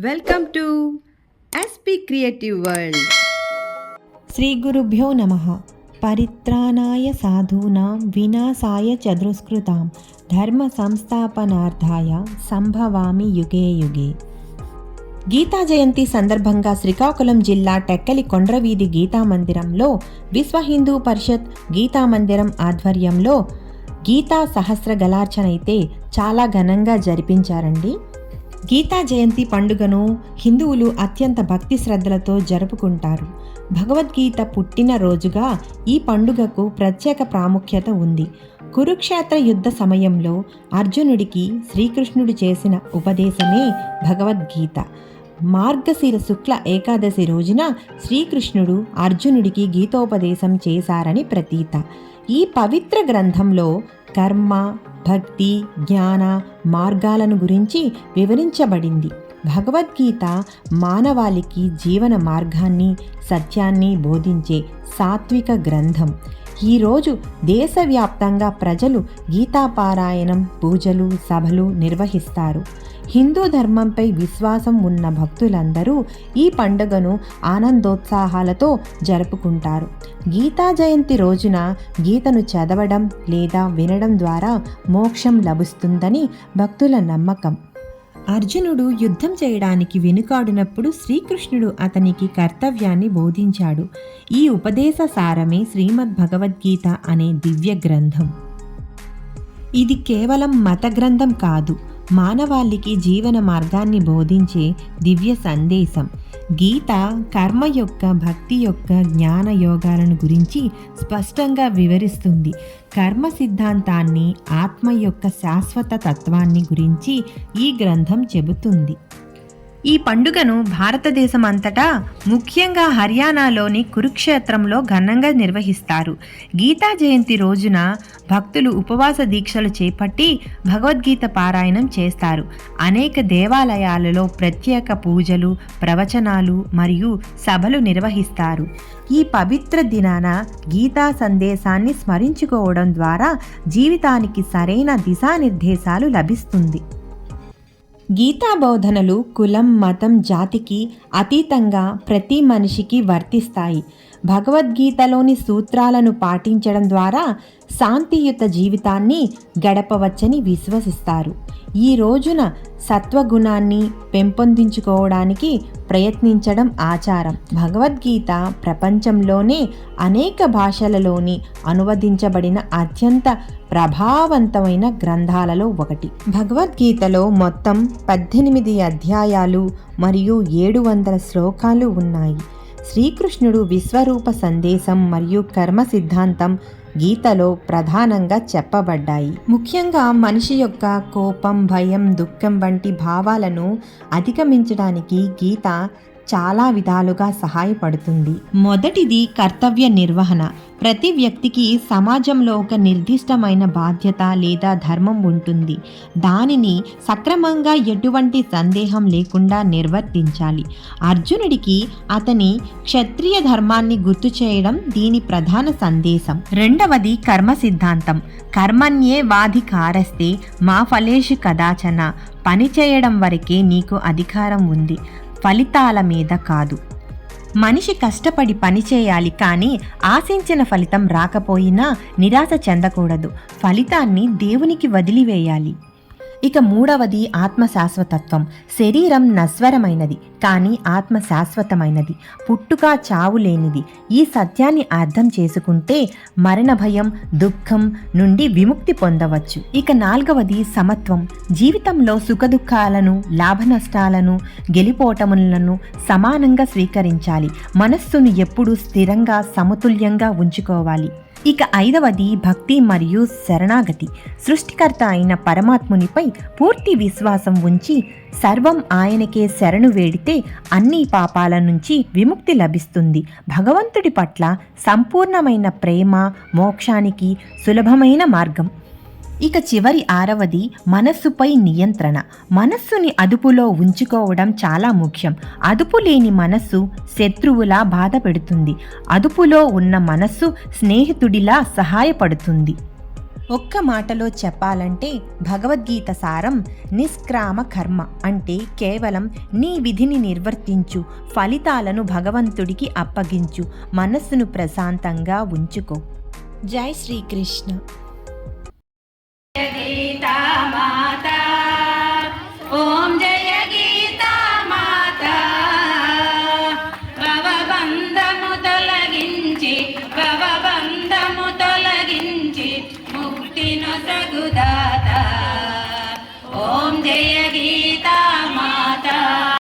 Welcome to SP creative world Shri గురుభ్యో నమ. పరిత్రాణాయ సాధూనాం వినాశాయ చతుష్కృతాం ధర్మ సంస్థాపనార్థాయ సంభవామి యుగే యుగే. గీతా జయంతి సందర్భంగా శ్రీకాకుళం జిల్లా టెక్కలి కొండ్రవీధి గీతా మందిరంలో విశ్వ హిందూ పరిషత్ గీతా మందిరం ఆధ్వర్యంలో గీతా సహస్ర గలార్చనైతే చాలా ఘనంగా జరిపించారండి. గీతా జయంతి పండుగను హిందువులు అత్యంత భక్తి శ్రద్ధలతో జరుపుకుంటారు. భగవద్గీత పుట్టిన రోజుగా ఈ పండుగకు ప్రత్యేక ప్రాముఖ్యత ఉంది. కురుక్షేత్ర యుద్ధ సమయంలో అర్జునుడికి శ్రీకృష్ణుడు చేసిన ఉపదేశమే భగవద్గీత. మార్గశిర శుక్ల ఏకాదశి రోజున శ్రీకృష్ణుడు అర్జునుడికి గీతోపదేశం చేశారని ప్రతీత. ఈ పవిత్ర గ్రంథంలో కర్మ భక్తి జ్ఞాన మార్గాలను గురించి వివరించబడింది. భగవద్గీత మానవాళికి జీవన మార్గాన్ని సత్యాన్ని బోధించే సాత్విక గ్రంథం. ఈరోజు దేశవ్యాప్తంగా ప్రజలు గీతాపారాయణం పూజలు సభలు నిర్వహిస్తారు. హిందూ ధర్మంపై విశ్వాసం ఉన్న భక్తులందరూ ఈ పండుగను ఆనందోత్సాహాలతో జరుపుకుంటారు. గీతా జయంతి రోజున గీతను చదవడం లేదా వినడం ద్వారా మోక్షం లభిస్తుందని భక్తుల నమ్మకం. అర్జునుడు యుద్ధం చేయడానికి వెనుకాడినప్పుడు శ్రీకృష్ణుడు అతనికి కర్తవ్యాన్ని బోధించాడు. ఈ ఉపదేశ సారమే శ్రీమద్ భగవద్గీత అనే దివ్య గ్రంథం. ఇది కేవలం మత గ్రంథం కాదు. మానవాళికి జీవన మార్గాన్ని బోధించే దివ్య సందేశం. గీత కర్మ యొక్క భక్తి యొక్క జ్ఞాన యోగాలను గురించి స్పష్టంగా వివరిస్తుంది. కర్మ సిద్ధాంతాన్ని ఆత్మ యొక్క శాశ్వత తత్వాన్ని గురించి ఈ గ్రంథం చెబుతుంది. ఈ పండుగను భారతదేశం అంతటా ముఖ్యంగా హర్యానాలోని కురుక్షేత్రంలో ఘనంగా నిర్వహిస్తారు. గీతా జయంతి రోజున భక్తులు ఉపవాస దీక్షలు చేపట్టి భగవద్గీత పారాయణం చేస్తారు. అనేక దేవాలయాలలో ప్రత్యేక పూజలు ప్రవచనాలు మరియు సభలు నిర్వహిస్తారు. ఈ పవిత్ర దినాన గీతా సందేశాన్ని స్మరించుకోవడం ద్వారా జీవితానికి సరైన దిశానిర్దేశాలు లభిస్తుంది. గీతా బోధనలు కులం మతం జాతికి అతీతంగా ప్రతి మనిషికి వర్తిస్తాయి. భగవద్గీతలోని సూత్రాలను పాటించడం ద్వారా శాంతియుత జీవితాన్ని గడపవచ్చని విశ్వసిస్తారు. ఈ రోజున సత్వగుణాన్ని పెంపొందించుకోవడానికి ప్రయత్నించడం ఆచారం. భగవద్గీత ప్రపంచంలోనే అనేక భాషలలోని అనువదించబడిన అత్యంత ప్రభావవంతమైన గ్రంథాలలో ఒకటి. భగవద్గీతలో మొత్తం పద్దెనిమిది అధ్యాయాలు మరియు ఏడు వందల శ్లోకాలు ఉన్నాయి. శ్రీకృష్ణుడు విశ్వరూప సందేశం మరియు కర్మ సిద్ధాంతం గీతలో ప్రధానంగా చెప్పబడ్డాయి. ముఖ్యంగా మనిషి యొక్క కోపం భయం దుఃఖం వంటి భావాలను అధిగమించడానికి గీత చాలా విధాలుగా సహాయపడుతుంది. మొదటిది కర్తవ్య నిర్వహణ. ప్రతి వ్యక్తికి సమాజంలో ఒక నిర్దిష్టమైన బాధ్యత లేదా ధర్మం ఉంటుంది. దానిని సక్రమంగా ఎటువంటి సందేహం లేకుండా నిర్వర్తించాలి. అర్జునుడికి అతని క్షత్రియ ధర్మాన్ని గుర్తు చేయడం దీని ప్రధాన సందేశం. రెండవది కర్మ సిద్ధాంతం. కర్మణ్యే వాధి కారస్తే మా ఫలేషు కదాచన. పని చేయడం వరకే నీకు అధికారం ఉంది. ఫలితాల మీద కాదు. మనిషి కష్టపడి పని చేయాలి కానీ ఆశించిన ఫలితం రాకపోయినా నిరాశ చెందకూడదు. ఫలితాన్ని దేవునికి వదిలివేయాలి. ఇక మూడవది ఆత్మ శాశ్వతత్వం శరీరం నశ్వరమైనది కానీ ఆత్మ శాశ్వతమైనది పుట్టుక చావు లేనిది. ఈ సత్యాన్ని అర్థం చేసుకుంటే మరణ భయం దుఃఖం నుండి విముక్తి పొందవచ్చు. ఇక నాలుగవది సమత్వం. జీవితంలో సుఖదుఖాలను లాభ నష్టాలను గెలిపోటములను సమానంగా స్వీకరించాలి. మనస్సును ఎప్పుడూ స్థిరంగా సమతుల్యంగా ఉంచుకోవాలి. ఇక ఐదవది భక్తి మరియు శరణాగతి. సృష్టికర్త అయిన పరమాత్మునిపై పూర్తి విశ్వాసం ఉంచి సర్వం ఆయనకే శరణు వేడితే అన్ని పాపాల నుంచి విముక్తి లభిస్తుంది. భగవంతుడి పట్ల సంపూర్ణమైన ప్రేమ మోక్షానికి సులభమైన మార్గం. ఇక చివరి ఆరవది మనస్సుపై నియంత్రణ. మనస్సుని అదుపులో ఉంచుకోవడం చాలా ముఖ్యం. అదుపు లేని మనస్సు శత్రువులా బాధ పెడుతుంది. అదుపులో ఉన్న మనస్సు స్నేహితుడిలా సహాయపడుతుంది. ఒక్క మాటలో చెప్పాలంటే భగవద్గీత సారం నిష్క్రామ కర్మ అంటే కేవలం నీ విధిని నిర్వర్తించు ఫలితాలను భగవంతుడికి అప్పగించు మనస్సును ప్రశాంతంగా ఉంచుకో. జై శ్రీకృష్ణ.